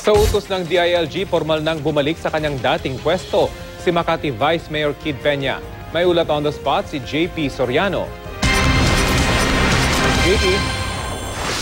Sa utos ng DILG, formal nang bumalik sa kanyang dating pwesto si Makati Vice Mayor Kid Peña. May ulat on the spot si JP Soriano. JP,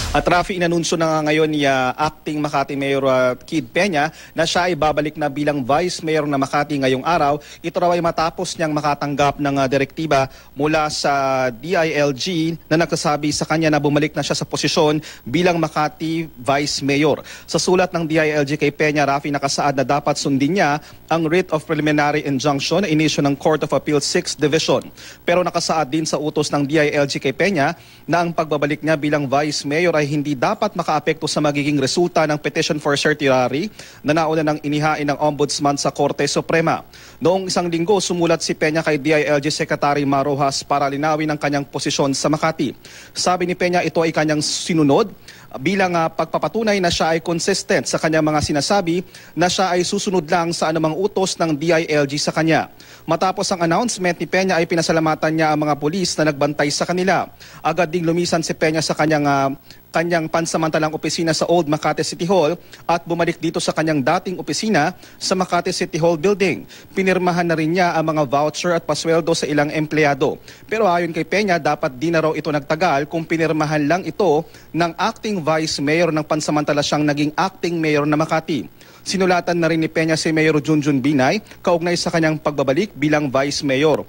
At Rafi, inanunsyo na nga ngayon ni ah, Acting Makati Mayor ah, Kid Peña na siya ay babalik na bilang Vice Mayor na Makati ngayong araw. Ito raw ay matapos niyang makatanggap ng ah, direktiba mula sa DILG na nagsasabi sa kanya na bumalik na siya sa posisyon bilang Makati Vice Mayor. Sa sulat ng DILG kay Peña, Rafi, nakasaad na dapat sundin niya ang writ of preliminary injunction na inisyo ng Court of Appeal 6 Division. Pero nakasaad din sa utos ng DILG kay Peña na ang pagbabalik niya bilang Vice Mayor ay hindi dapat makaapekto sa magiging resulta ng petition for certiorari na nauna ng inihain ng Ombudsman sa Korte Suprema. Noong isang linggo, sumulat si Peña kay DILG Secretary Marojas para linawin ang kanyang posisyon sa Makati. Sabi ni Peña ito ay kanyang sinunod bilang ah, pagpapatunay na siya ay consistent sa kanyang mga sinasabi na siya ay susunod lang sa anumang utos ng DILG sa kanya. Matapos ang announcement ni Peña ay pinasalamatan niya ang mga pulis na nagbantay sa kanila. Agad ding lumisan si Peña sa kanyang ah, kanyang pansamantalang opisina sa Old Makati City Hall at bumalik dito sa kanyang dating opisina sa Makati City Hall building. Pinirmahan na rin niya ang mga voucher at pasweldo sa ilang empleyado. Pero ayon kay Peña, dapat di na raw ito nagtagal kung pinirmahan lang ito ng acting vice mayor ng pansamantala siyang naging acting mayor na Makati. Sinulatan na rin ni Peña si Mayor Junjun Binay kaugnay sa kanyang pagbabalik bilang vice mayor.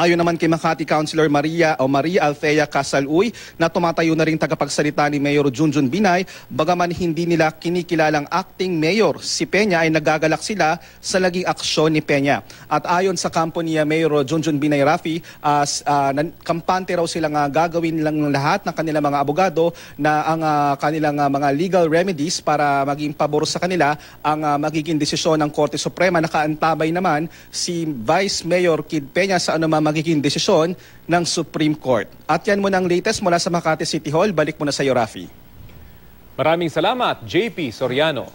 Ayon naman kay Makati Councilor Maria o Maria Althea Casaluy na tumatayo na rin tagapagsalita ni Mayor Junjun Binay bagaman hindi nila kinikilalang acting mayor si Peña ay nagagalak sila sa naging aksyon ni Peña. At ayon sa kampo ni Mayor Junjun Binay Rafi, as uh, kampante raw silang uh, gagawin lang ng lahat ng kanilang mga abogado na ang uh, kanilang uh, mga legal remedies para maging pabor sa kanila ang uh, magiging desisyon ng Korte Suprema. Nakaantabay naman si Vice Mayor Kid Peña sa anumang magiging desisyon ng Supreme Court. At yan muna ang latest mula sa Makati City Hall. Balik muna sa iyo, Rafi. maraming salamat JP Soriano.